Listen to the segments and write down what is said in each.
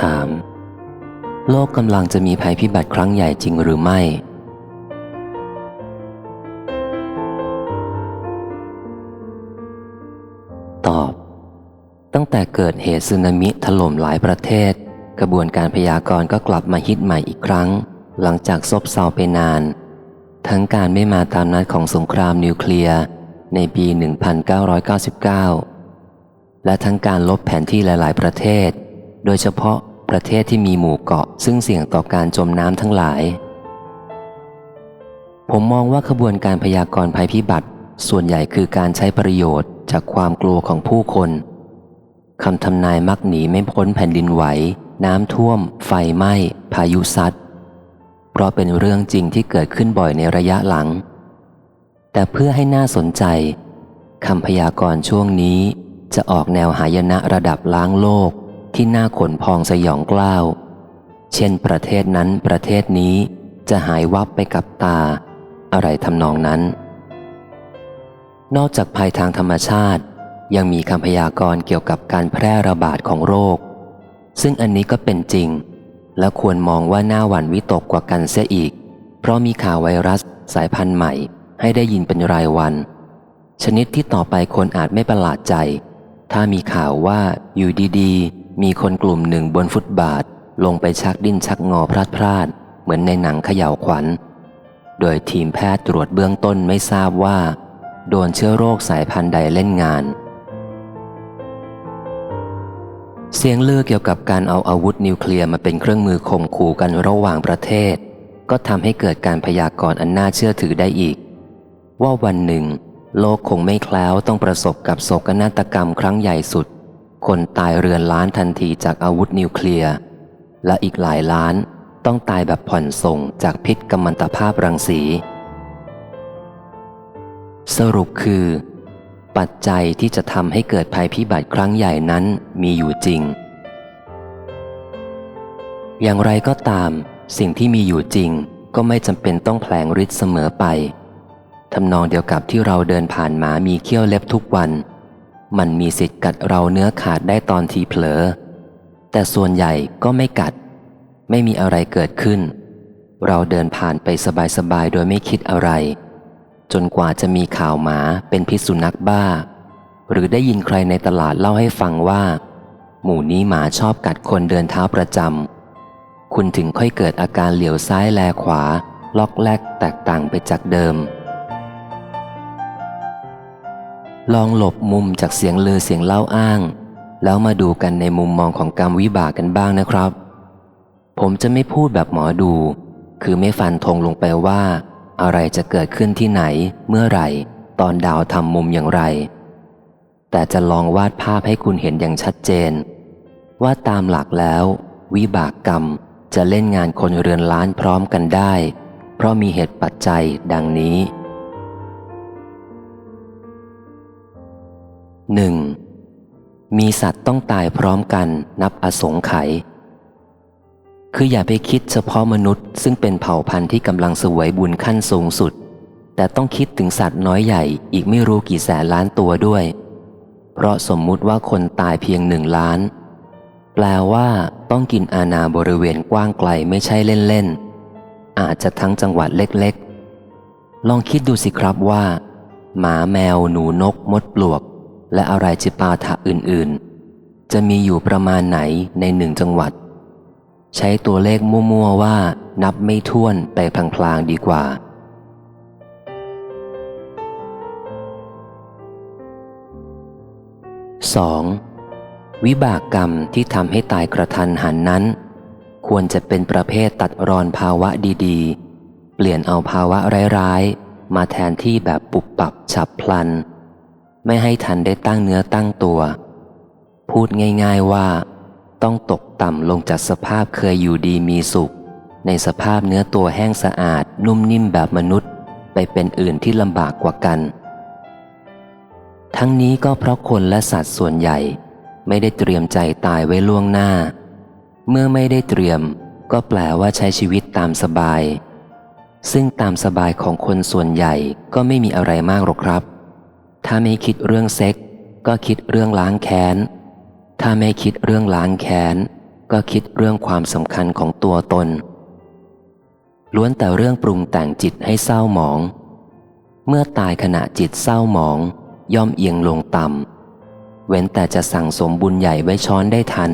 ถาม โลกกำลังจะมีภัยพิบัติครั้งใหญ่จริงหรือไม่ ตอบ ตั้งแต่เกิดเหตุสึนามิถล่มหลายประเทศ กระบวนการพยากรณ์ก็กลับมาฮิตใหม่อีกครั้ง หลังจากซบเซาไปนาน ทั้งการไม่มาตามนัดของสงครามนิวเคลียร์ในปี 1999 และทั้งการลบแผนที่หลาย ๆ ประเทศ โดยเฉพาะ ประเทศที่มีหมู่เกาะซึ่งเสี่ยงต่อการจมน้ำทั้งหลาย ผมมองว่าขบวนการพยากรณ์ภัยพิบัติ ส่วนใหญ่คือการใช้ประโยชน์จากความกลัวของผู้คนคำทำนายมักหนีไม่พ้นแผ่นดินไหว น้ำท่วม ไฟไหม้ พายุซัดเพราะเป็นเรื่องจริงที่เกิดขึ้นบ่อยในระยะหลัง แต่เพื่อให้น่าสนใจคำพยากรณ์ช่วงนี้จะออกแนวหายนะระดับล้างโลก ที่น่าขนพองสยองกล้าว เช่นประเทศนั้นประเทศนี้จะหายวับไปกับตา อะไรทำนองนั้น นอกจากภัยทางธรรมชาติ ยังมีคำพยากรณ์เกี่ยวกับการแพร่ระบาดของโรค ซึ่งอันนี้ก็เป็นจริง และควรมองว่าหน้าหวันวิตกกว่ากันเสียอีก เพราะมีข่าวไวรัสสายพันธุ์ใหม่ ให้ได้ยินเป็นรายวัน ชนิดที่ต่อไปคนอาจไม่ประหลาดใจ ถ้ามีข่าวว่าอยู่ดีๆ มีคนกลุ่มหนึ่งบนฟุตบาท ลงไปชักดิ้นชักงอพลาดพลาด เหมือนในหนังเขย่าวขวัญ โดยทีมแพทย์ตรวจเบื้องต้นไม่ทราบว่า โดนเชื้อโรคสายพันธุ์ใดเล่นงาน เสียงเลือกเกี่ยวกับการเอาอาวุธนิวเคลียร์มาเป็นเครื่องมือข่มขู่กันระหว่างประเทศ ก็ทำให้เกิดการพยากรณ์อันน่าเชื่อถือได้อีก ว่าวันหนึ่ง โลกคงไม่แคล้วต้องประสบกับโศกนาฏกรรมครั้งใหญ่สุด คนตายเรือนล้านทันทีจากอาวุธนิวเคลียร์ และอีกหลายล้านต้องตายแบบผ่อนส่งจากพิษกัมมันตภาพรังสี สรุปคือ ปัจจัยที่จะทำให้เกิดภัยพิบัติครั้งใหญ่นั้นมีอยู่จริง อย่างไรก็ตาม สิ่งที่มีอยู่จริงก็ไม่จำเป็นต้องแผลงฤทธิ์เสมอไปทำนองเดียวกับที่เราเดินผ่านหมามีเขี้ยวเล็บทุกวัน มันมีสิทธิ์กัดเราเนื้อขาดได้ตอนทีเผลอ แต่ส่วนใหญ่ก็ไม่กัด ไม่มีอะไรเกิดขึ้น เราเดินผ่านไปสบายๆ โดยไม่คิดอะไร จนกว่าจะมีข่าวหมาเป็นพิษสุนัขบ้า หรือได้ยินใครในตลาดเล่าให้ฟังว่า หมู่นี้หมาชอบกัดคนเดินเท้าประจำคุณถึงค่อยเกิดอาการเหลียวซ้ายแลขวา ล็อกแลกแตกต่างไปจากเดิม ลองหลบมุมจากเสียงลือเสียงเล่าอ้าง แล้วมาดูกันในมุมมองของกรรมวิบากกันบ้างนะครับ ผมจะไม่พูดแบบหมอดู คือไม่ฟันธงลงไปว่า อะไรจะเกิดขึ้นที่ไหน เมื่อไหร่ ตอนดาวทำมุมอย่างไร แต่จะลองวาดภาพให้คุณเห็นอย่างชัดเจน ว่าตามหลักแล้ว วิบากกรรมจะเล่นงานคนเรือนล้านพร้อมกันได้ เพราะมีเหตุปัจจัยดังนี้ 1. มีสัตว์ต้องตายพร้อมกันนับอสงไขยคืออย่าไปคิดเฉพาะมนุษย์ ซึ่งเป็นเผ่าพันธุ์ที่กำลังสวยบุญขั้นสูงสุด แต่ต้องคิดถึงสัตว์น้อยใหญ่อีกไม่รู้กี่แสนล้านตัวด้วย เพราะสมมุติว่าคนตายเพียงหนึ่งล้าน แปลว่าต้องกินอาณาบริเวณกว้างไกลไม่ใช่เล่นๆ อาจจะทั้งจังหวัดเล็กๆ ลองคิดดูสิครับว่า หมาแมวหนูนกมดปลวก และอะไรจิปาถะอื่นๆ จะมีอยู่ประมาณไหนในหนึ่งจังหวัด ใช้ตัวเลขมั่วๆว่านับไม่ถ้วนไปพลางๆดีกว่า 2. วิบากกรรมที่ทำให้ตายกระทันหันนั้น ควรจะเป็นประเภทตัดรอนภาวะดีๆ เปลี่ยนเอาภาวะร้ายๆ มาแทนที่แบบปุบปับฉับพลัน ไม่ให้ทันได้ตั้งเนื้อตั้งตัว พูดง่ายๆว่า ต้องตกต่ำลงจากสภาพเคยอยู่ดีมีสุข ในสภาพเนื้อตัวแห้งสะอาด นุ่มนิ่มแบบมนุษย์ ไปเป็นอื่นที่ลำบากกว่ากัน ทั้งนี้ก็เพราะคนและสัตว์ส่วนใหญ่ ไม่ได้เตรียมใจตายไว้ล่วงหน้า เมื่อไม่ได้เตรียม ก็แปลว่าใช้ชีวิตตามสบาย ซึ่งตามสบายของคนส่วนใหญ่ก็ไม่มีอะไรมากหรอกครับ ถ้าไม่คิดเรื่องเซ็ก ก็คิดเรื่องล้างแค้น ถ้าไม่คิดเรื่องล้างแค้น ก็คิดเรื่องความสำคัญของตัวตน ล้วนแต่เรื่องปรุงแต่งจิตให้เศร้าหมอง เมื่อตายขณะจิตเศร้าหมอง ย่อมเอียงลงต่ำ เว้นแต่จะสั่งสมบุญใหญ่ไว้ช้อนได้ทัน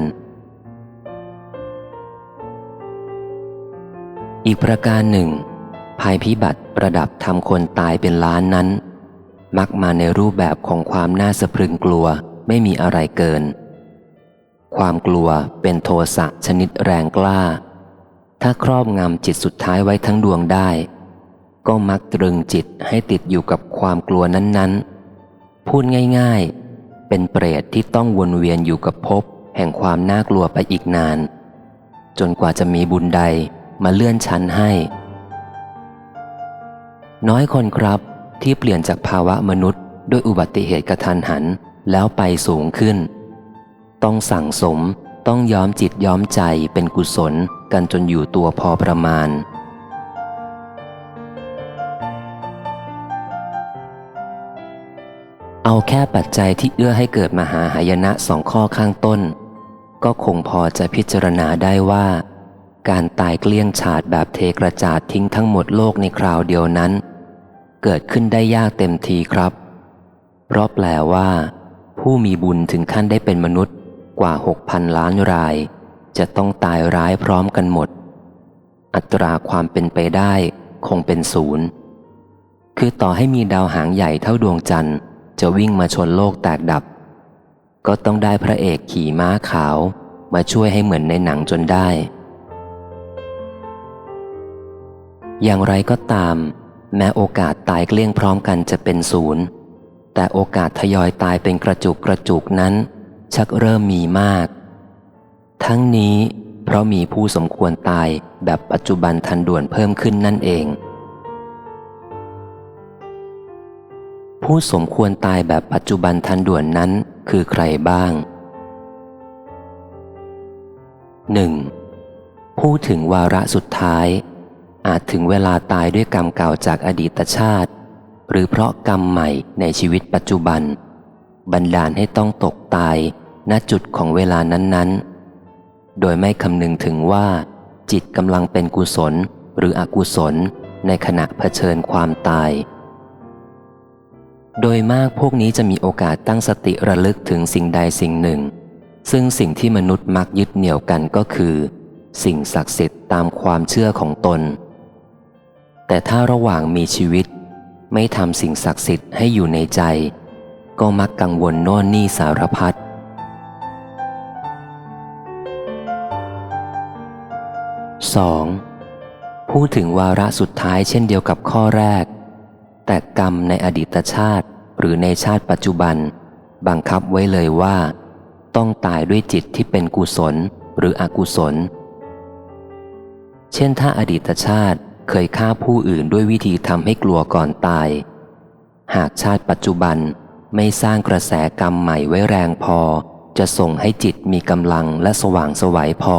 อีกประการหนึ่งภัยพิบัติประดับทำคนตายเป็นล้านนั้น มักมาในรูปแบบของความน่าสะพรึงกลัวไม่มีอะไรเกิน ความกลัวเป็นโทสะชนิดแรงกล้า ถ้าครอบงำจิตสุดท้ายไว้ทั้งดวงได้ ก็มักตรึงจิตให้ติดอยู่กับความกลัวนั้นๆ พูดง่ายๆ เป็นเปรตที่ต้องวนเวียนอยู่กับภพแห่งความน่ากลัวไปอีกนาน จนกว่าจะมีบุญใดมาเลื่อนชั้นให้ น้อยคนครับ ที่เปลี่ยนจากภาวะมนุษย์ ด้วยอุบัติเหตุกระทันหันแล้วไปสูงขึ้น ต้องสั่งสมต้องย้อมจิตย้อมใจเป็นกุศลกันจนอยู่ตัวพอประมาณ เอาแค่ปัจจัยที่เอื้อให้เกิดมหาหายนะสองข้อข้างต้น ก็คงพอจะพิจารณาได้ว่า การตายเกลี้ยงฉาดแบบเทกระจาดทิ้งทั้งหมดโลกในคราวเดียวนั้น เกิดขึ้นได้ยากเต็มทีครับ เพราะแปลว่า ผู้มีบุญถึงขั้นได้เป็นมนุษย์กว่าหกพันล้านราย จะต้องตายร้ายพร้อมกันหมด อัตราความเป็นไปได้คงเป็นศูนย์ คือต่อให้มีดาวหางใหญ่เท่าดวงจันทร์จะวิ่งมาชนโลกแตกดับ ก็ต้องได้พระเอกขี่ม้าขาวมาช่วยให้เหมือนในหนังจนได้ อย่างไรก็ตาม แม้โอกาสตายเกลี้ยงพร้อมกันจะเป็นศูนย์ แต่โอกาสทยอยตายเป็นกระจุกกระจุกนั้น ชักเริ่มมีมาก ทั้งนี้เพราะมีผู้สมควรตายแบบปัจจุบันทันด่วนเพิ่มขึ้นนั่นเอง ผู้สมควรตายแบบปัจจุบันทันด่วนนั้นคือใครบ้าง 1. ผู้ถึงวาระสุดท้าย อาจถึงเวลาตายด้วยกรรมเก่าจากอดีตชาติ หรือเพราะกรรมใหม่ในชีวิตปัจจุบัน บันดาลให้ต้องตกตายณจุดของเวลานั้นๆ โดยไม่คำนึงถึงว่า จิตกำลังเป็นกุศลหรืออกุศลในขณะเผชิญความตาย โดยมากพวกนี้จะมีโอกาสตั้งสติระลึกถึงสิ่งใดสิ่งหนึ่ง ซึ่งสิ่งที่มนุษย์มักยึดเหนี่ยวกันก็คือ สิ่งศักดิ์สิทธิ์ตามความเชื่อของตน แต่ถ้าระหว่างมีชีวิต ไม่ทำสิ่งศักดิ์สิทธิ์ให้อยู่ในใจ ก็มักกังวลโน่นนี่สารพัด 2. พูดถึงวาระสุดท้ายเช่นเดียวกับข้อแรก แต่กรรมในอดีตชาติหรือในชาติปัจจุบัน บังคับไว้เลยว่า ต้องตายด้วยจิตที่เป็นกุศลหรืออกุศล เช่นถ้าอดีตชาติ เคยฆ่าผู้อื่นด้วยวิธีทำให้กลัวก่อนตาย หากชาติปัจจุบันไม่สร้างกระแสกรรมใหม่ไว้แรงพอ จะส่งให้จิตมีกำลังและสว่างสวัยพอ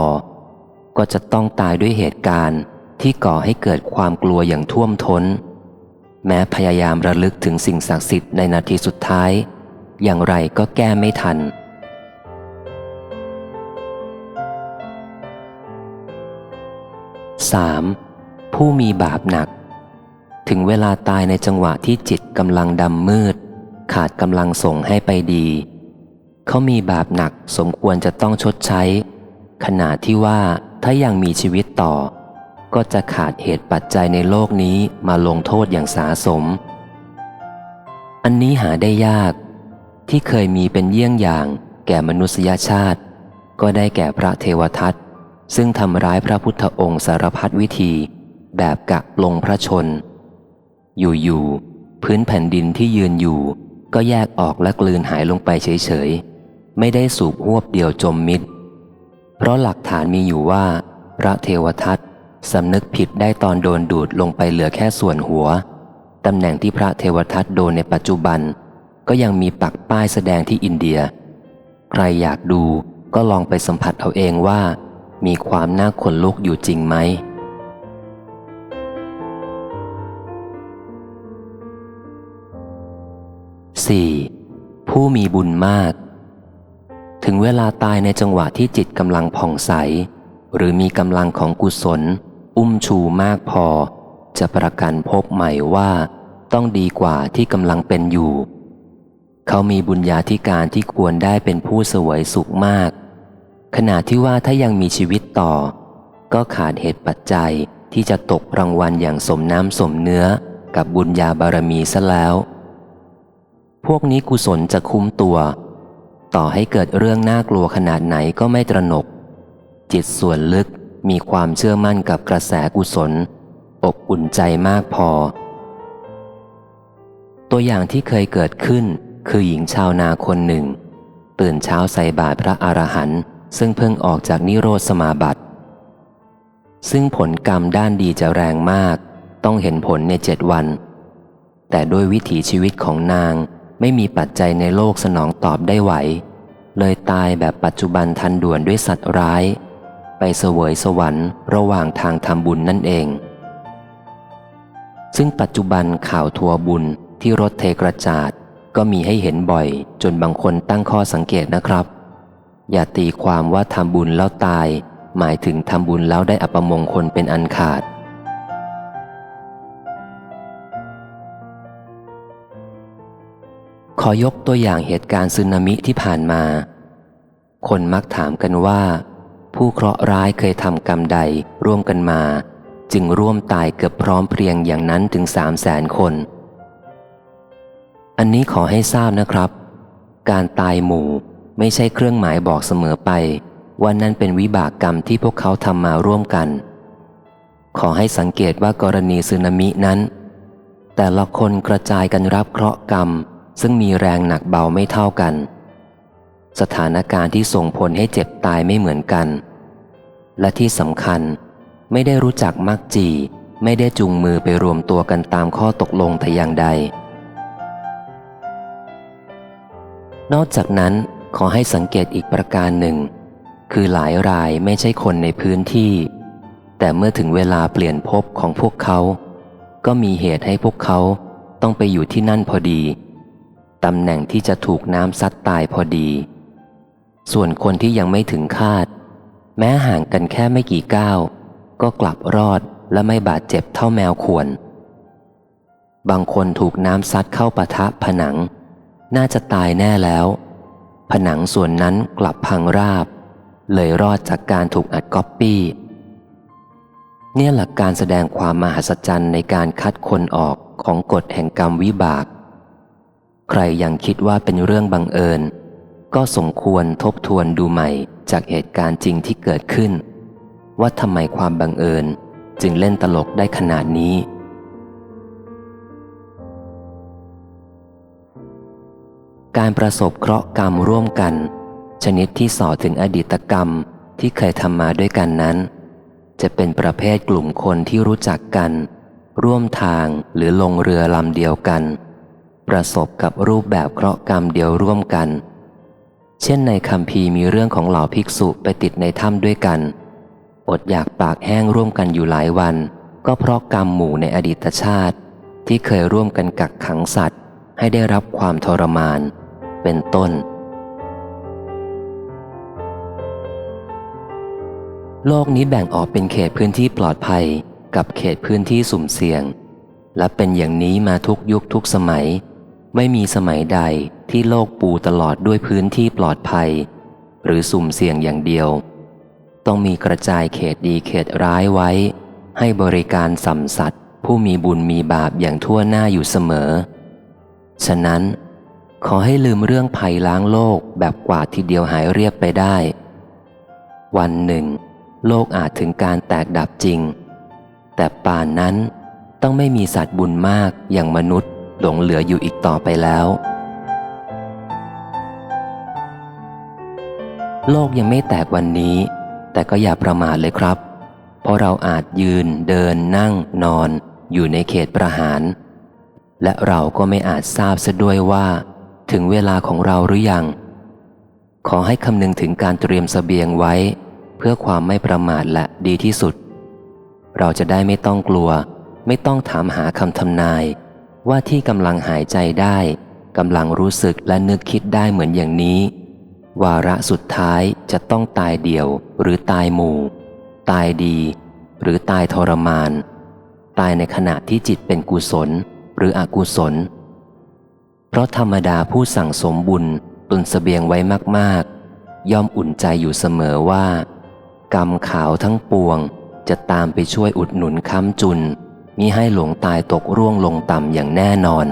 ก็จะต้องตายด้วยเหตุการณ์ที่ก่อให้เกิดความกลัวอย่างท่วมทน้น แม้พยายามระลึกถึงสิ่งศักดิ์สิทธิ์ในนาทีสุดท้าย อย่างไรก็แก้ไม่ทัน 3. ผู้มีบาปหนัก ถึงเวลาตายในจังหวะที่จิตกำลังดำมืด ขาดกำลังส่งให้ไปดี เขามีบาปหนักสมควรจะต้องชดใช้ ขณะที่ว่าถ้ายังมีชีวิตต่อ ก็จะขาดเหตุปัจจัยในโลกนี้มาลงโทษอย่างสาสม อันนี้หาได้ยาก ที่เคยมีเป็นเยี่ยงอย่างแก่มนุษยชาติ ก็ได้แก่พระเทวทัตซึ่งทำร้ายพระพุทธองค์สารพัดวิธี แบบกะลงพระชน อยู่ๆพื้นแผ่นดินที่ยืนอยู่ ก็แยกออกและกลืนหายลงไปเฉยๆ ไม่ได้สูบหวบเดียวจมมิดเพราะหลักฐานมีอยู่ว่า พระเทวทัตสำนึกผิดได้ตอนโดนดูดลงไปเหลือแค่ส่วนหัว ตำแหน่งที่พระเทวทัตโดนในปัจจุบัน ก็ยังมีปักป้ายแสดงที่อินเดีย ใครอยากดูก็ลองไปสัมผัสเอาเองว่า มีความน่าขนลุกอยู่จริงไหม 4. ผู้มีบุญมาก ถึงเวลาตายในจังหวะที่จิตกำลังผ่องใส หรือมีกำลังของกุศล อุ้มชูมากพอ จะประกันพบใหม่ว่า ต้องดีกว่าที่กำลังเป็นอยู่ เขามีบุญญาธิการที่ควรได้เป็นผู้สวยสุขมาก ขณะที่ว่าถ้ายังมีชีวิตต่อ ก็ขาดเหตุปัจจัยที่จะตกรางวัลอย่างสมน้ำสมเนื้อกับบุญญาบารมีซะแล้ว พวกนี้กุศลจะคุ้มตัว ต่อให้เกิดเรื่องน่ากลัวขนาดไหนก็ไม่ตระหนก จิตส่วนลึกมีความเชื่อมั่นกับกระแสกุศล อบอุ่นใจมากพอ ตัวอย่างที่เคยเกิดขึ้นคือหญิงชาวนาคนหนึ่ง ตื่นเช้าใส่บาตรพระอรหันต์ซึ่งเพิ่งออกจากนิโรธสมาบัติ ซึ่งผลกรรมด้านดีจะแรงมาก ต้องเห็นผลในเจ็ดวัน แต่ด้วยวิถีชีวิตของนาง ไม่มีปัจจัยในโลกสนองตอบได้ไหว เลยตายแบบปัจจุบันทันด่วนด้วยสัตว์ร้าย ไปเสวยสวรรค์ระหว่างทางทำบุญนั่นเอง ซึ่งปัจจุบันข่าวทัวร์บุญที่รถเทกระจาดก็มีให้เห็นบ่อยจนบางคนตั้งข้อสังเกตนะครับ อย่าตีความว่าทำบุญแล้วตาย หมายถึงทำบุญแล้วได้อัปมงคลเป็นอันขาด ขอยกตัวอย่างเหตุการณ์สึนามิที่ผ่านมา คนมักถามกันว่า ผู้เคราะห์ร้ายเคยทำกรรมใดร่วมกันมา จึงร่วมตายเกือบพร้อมเพรียงอย่างนั้นถึงสามแสนคน อันนี้ขอให้ทราบนะครับ การตายหมู่ไม่ใช่เครื่องหมายบอกเสมอไป ว่านั่นเป็นวิบากกรรมที่พวกเขาทำมาร่วมกัน ขอให้สังเกตว่ากรณีสึนามินั้น แต่ละคนกระจายกันรับเคราะห์กรรม ซึ่งมีแรงหนักเบาไม่เท่ากัน สถานการณ์ที่ส่งผลให้เจ็บตายไม่เหมือนกัน และที่สำคัญไม่ได้รู้จักมักจี ไม่ได้จุงมือไปรวมตัวกันตามข้อตกลงแต่อย่างใด นอกจากนั้นขอให้สังเกตอีกประการหนึ่ง คือหลายรายไม่ใช่คนในพื้นที่ แต่เมื่อถึงเวลาเปลี่ยนภพของพวกเขา ก็มีเหตุให้พวกเขาต้องไปอยู่ที่นั่นพอดี ตำแหน่งที่จะถูกน้ำซัดตายพอดี ส่วนคนที่ยังไม่ถึงคาด แม้ห่างกันแค่ไม่กี่ก้าว ก็กลับรอดและไม่บาดเจ็บเท่าแมวขวนบางคนถูกน้ำซัดเข้าปะทะผนัง น่าจะตายแน่แล้ว ผนังส่วนนั้นกลับพังราบ เลยรอดจากการถูกอัดก๊อปปี้ เนี่ยหลักการแสดงความมหัศจรรย์ในการคัดคนออกของกฎแห่งกรรมวิบาก ใครยังคิดว่าเป็นเรื่องบังเอิญ ก็สมควรทบทวนดูใหม่จากเหตุการณ์จริงที่เกิดขึ้น ว่าทำไมความบังเอิญจึงเล่นตลกได้ขนาดนี้ การประสบเคราะห์กรรมร่วมกัน ชนิดที่ส่อถึงอดีตกรรมที่เคยทำมาด้วยกันนั้น จะเป็นประเภทกลุ่มคนที่รู้จักกัน ร่วมทางหรือลงเรือลำเดียวกัน ประสบกับรูปแบบเคราะห์กรรมเดียวร่วมกัน เช่นในคำพีมีเรื่องของเหล่าภิกษุไปติดในถ้ำด้วยกัน อดอยากปากแห้งร่วมกันอยู่หลายวัน ก็เพราะกรรมหมู่ในอดีตชาติ ที่เคยร่วมกันกักขังสัตว์ ให้ได้รับความทรมาน เป็นต้น โลกนี้แบ่งออกเป็นเขตพื้นที่ปลอดภัยกับเขตพื้นที่สุ่มเสี่ยงและเป็นอย่างนี้มาทุกยุคทุกสมัย ไม่มีสมัยใดที่โลกปูตลอดด้วยพื้นที่ปลอดภัย หรือสุ่มเสี่ยงอย่างเดียว ต้องมีกระจายเขตดีเขตร้ายไว้ ให้บริการสัมสัตว์ ผู้มีบุญมีบาปอย่างทั่วหน้าอยู่เสมอ ฉะนั้น ขอให้ลืมเรื่องภัยล้างโลกแบบกว่าทีเดียวหายเรียบไปได้ วันหนึ่ง โลกอาจถึงการแตกดับจริง แต่ป่านนั้นต้องไม่มีสัตว์บุญมากอย่างมนุษย์ หลงเหลืออยู่อีกต่อไปแล้ว โลกยังไม่แตกวันนี้ แต่ก็อย่าประมาทเลยครับ เพราะเราอาจยืนเดินนั่งนอน อยู่ในเขตประหาร และเราก็ไม่อาจทราบซะด้วยว่า ถึงเวลาของเราหรือยัง ขอให้คำนึงถึงการเตรียมสเสบียงไว้ เพื่อความไม่ประมาทและดีที่สุด เราจะได้ไม่ต้องกลัว ไม่ต้องถามหาคำทำนาย ว่าที่กำลังหายใจได้กำลังรู้สึกและนึกคิดได้เหมือนอย่างนี้ วาระสุดท้ายจะต้องตายเดี่ยวหรือตายหมู่ ตายดี หรือตายทรมาน ตายในขณะที่จิตเป็นกุศลหรืออกุศล เพราะธรรมดาผู้สั่งสมบุญตุนเสบียงไว้มากๆ ย่อมอุ่นใจอยู่เสมอว่า กรรมขาวทั้งปวงจะตามไปช่วยอุดหนุนค้ำจุน มิให้หลงตายตกร่วงลงต่ำอย่างแน่นอน